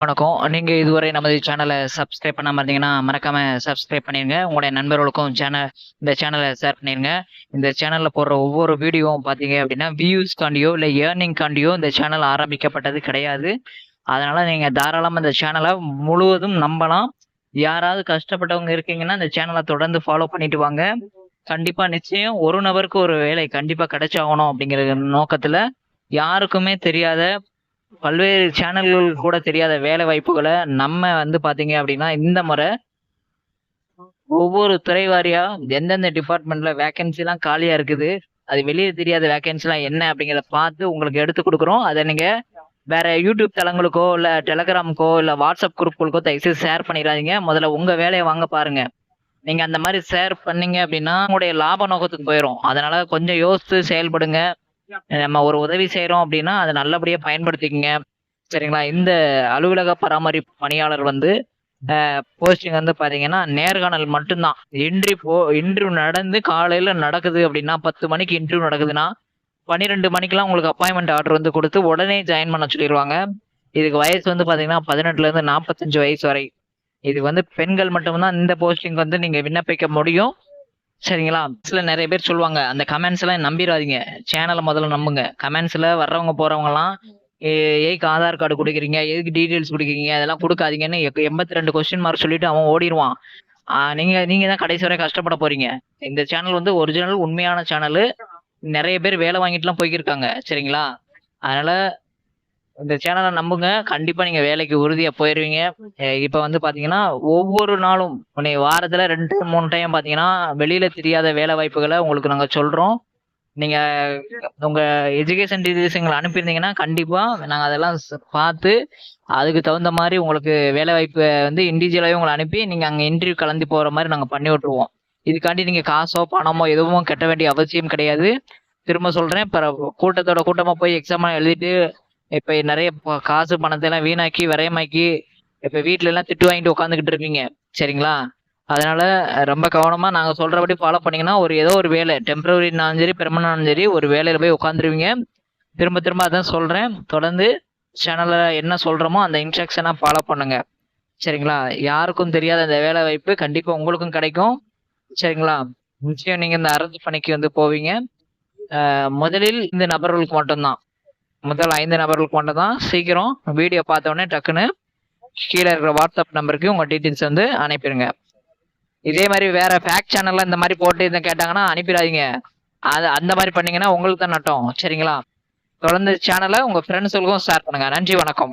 வணக்கம். நீங்கள் இதுவரை நமது சேனலை சப்ஸ்கிரைப் பண்ணாமல் இருந்தீங்கன்னா மறக்காம சப்ஸ்கிரைப் பண்ணிருங்க. உங்களுடைய நண்பர்களுக்கும் சேனல் இந்த சேனலை ஷேர் பண்ணிடுங்க இந்த சேனலில் போடுற ஒவ்வொரு வீடியோவும் பார்த்தீங்க அப்படின்னா வியூஸ் காண்டியோ ஏர்னிங்காண்டியோ ஏர்னிங் காண்டியோ இந்த சேனல் ஆரம்பிக்கப்பட்டது கிடையாது. அதனால் நீங்கள் தாராளமாக இந்த சேனலை முழுவதும் நம்பலாம். யாராவது கஷ்டப்பட்டவங்க இருக்கீங்கன்னா இந்த சேனலை தொடர்ந்து ஃபாலோ பண்ணிட்டு வாங்க. கண்டிப்பாக நிச்சயம் ஒரு நபருக்கு ஒரு வேலை கண்டிப்பாக கிடைச்சாகணும் அப்படிங்கிற நோக்கத்தில் யாருக்குமே தெரியாத பல்வேறு சேனல்கள் கூட தெரியாத வேலை வாய்ப்புகளை நம்ம வந்து பார்த்தீங்க அப்படின்னா இந்த முறை ஒவ்வொரு துறை வாரியா எந்தெந்த டிபார்ட்மெண்ட்ல வேகன்சிலாம் காலியாக காலியா இருக்குது அது வெளியே தெரியாத வேகன்சி என்ன அப்படிங்கிறத பார்த்து உங்களுக்கு எடுத்து கொடுக்குறோம். அதை நீங்க வேற யூடியூப் தளங்களுக்கோ இல்ல டெலகிராமுக்கோ இல்ல வாட்ஸ்அப் குரூப்புகளுக்கோ தயவுசெய்து ஷேர் பண்ணிடாதீங்க. முதல்ல உங்க வேலையை வாங்க பாருங்க. நீங்க அந்த மாதிரி ஷேர் பண்ணீங்க அப்படின்னா உங்களுடைய லாப நோக்கத்துக்கு போயிடும் அதனால கொஞ்சம் யோசித்து செயல்படுங்க. நம்ம ஒரு உதவி செய்கிறோம் அப்படின்னா அதை நல்லபடியாக பயன்படுத்திக்கங்க. சரிங்களா? இந்த அலுவலக பராமரிப்பு பணியாளர் வந்து போஸ்டிங் வந்து பார்த்தீங்கன்னா நேர்காணல் மட்டும்தான். இன்ட்ரி போ இன்டர்வியூ நடந்து காலையில் நடக்குது அப்படின்னா பத்து மணிக்கு இன்டர்வியூ நடக்குதுன்னா பன்னிரெண்டு மணிக்கெலாம் உங்களுக்கு அப்பாயின்மெண்ட் ஆர்டர் வந்து கொடுத்து உடனே ஜாயின் பண்ண சொல்லிடுவாங்க இதுக்கு வயசு வந்து பார்த்தீங்கன்னா பதினெட்டுலேருந்து நாற்பத்தஞ்சு வயசு வரை. இது வந்து பெண்கள் மட்டும்தான் இந்த போஸ்டிங் வந்து நீங்கள் விண்ணப்பிக்க முடியும். சரிங்களா? சில நிறைய பேர் சொல்லுவாங்க அந்த கமெண்ட்ஸ் எல்லாம் நம்பிடாதீங்க சேனலை முதல்ல நம்புங்க. கமெண்ட்ஸ்ல வர்றவங்க போறவங்கலாம் எல்லாம் ஆதார் கார்டு கொடுக்குறீங்க? எதுக்கு டீடைல்ஸ் கொடுக்குறீங்க? அதெல்லாம் கொடுக்காதீங்கன்னு எண்பத்தி ரெண்டு கொஸ்டின் மார்க் சொல்லிட்டு அவன் ஓடிடுவான் நீங்க நீங்க தான் கடைசி வரை கஷ்டப்பட போறீங்க. இந்த சேனல் வந்து ஒரிஜினல் உண்மையான சேனல் நிறைய பேர் வேலை வாங்கிட்டுலாம் போய்க்கிருக்காங்க. சரிங்களா? அதனால இந்த சேனலை நம்புங்க. கண்டிப்பா நீங்க வேலைக்கு உறுதியா போயிருவீங்க. இப்போ இப்ப வந்து பாத்தீங்கன்னா ஒவ்வொரு நாளும் உன்னை வாரத்துல ரெண்டு மூணு டைம் பாத்தீங்கன்னா வெளியில தெரியாத வேலை வாய்ப்புகளை உங்களுக்கு நாங்க சொல்றோம். நீங்க உங்க எஜுகேஷன் டீடைல்ஸ் எங்களை அனுப்பியிருந்தீங்கன்னா கண்டிப்பா நாங்க அதெல்லாம் பார்த்து அதுக்கு தகுந்த மாதிரி உங்களுக்கு வேலை வாய்ப்பு வந்து இண்டிவிஜுவலாகவே உங்களை அனுப்பி நீங்க அங்க இன்டர்வியூ கலந்து போற மாதிரி நாங்க பண்ணி விட்டுருவோம். இதுக்காண்டி நீங்க காசோ பணமோ எதுவும் கட்ட வேண்டிய அவசியம் கிடையாது. திரும்ப சொல்றேன் இப்ப கூட்டத்தோட கூட்டமா போய் எக்ஸாம் எழுதிட்டு இப்ப நிறைய காசு பணத்தை எல்லாம் வீணாக்கி விரயமாக்கி இப்ப வீட்ல எல்லாம் திட்டு வாங்கிட்டு உட்காந்துக்கிட்டு இருப்பீங்க. சரிங்களா? அதனால ரொம்ப கவனமா நாங்க சொல்றபடி ஃபாலோ பண்ணீங்கன்னா ஒரு ஏதோ ஒரு வேலை. டெம்பரரினாலும் சரி பெருமனாலும் சரி ஒரு வேலையில போய் உட்காந்துருவீங்க திரும்ப திரும்ப அதான் சொல்றேன். தொடர்ந்து சேனல்ல என்ன சொல்றோமோ அந்த இன்ஸ்ட்ரக்ஷனை ஃபாலோ பண்ணுங்க. சரிங்களா? யாருக்கும் தெரியாத அந்த வேலை வாய்ப்பு கண்டிப்பா உங்களுக்கும் கிடைக்கும். சரிங்களா? நிச்சயம் நீங்க இந்த அரசு பணிக்கு வந்து போவீங்க. முதலில் இந்த நபர்களுக்கு மட்டும்தான். முதல் ஐந்து நபர்களுக்கு மட்டும் தான் சீக்கிரம் வீடியோ பார்த்தோன்னே டக்குன்னு கீழே இருக்கிற வாட்ஸ்அப் நம்பருக்கு உங்கள் டீட்டெயில்ஸ் வந்து அனுப்பிடுங்க. இதே மாதிரி வேற ஃபேக் சேனல்ல இந்த மாதிரி போட்டு இதை கேட்டாங்கன்னா அனுப்பிடாதீங்க. அது அந்த மாதிரி பண்ணீங்கன்னா உங்களுக்கு தான் நட்டம். சரிங்களா? தொடர்ந்து சேனலை உங்கள் ஃப்ரெண்ட்ஸுகளுக்கும் ஷேர் பண்ணுங்க. நன்றி வணக்கம்.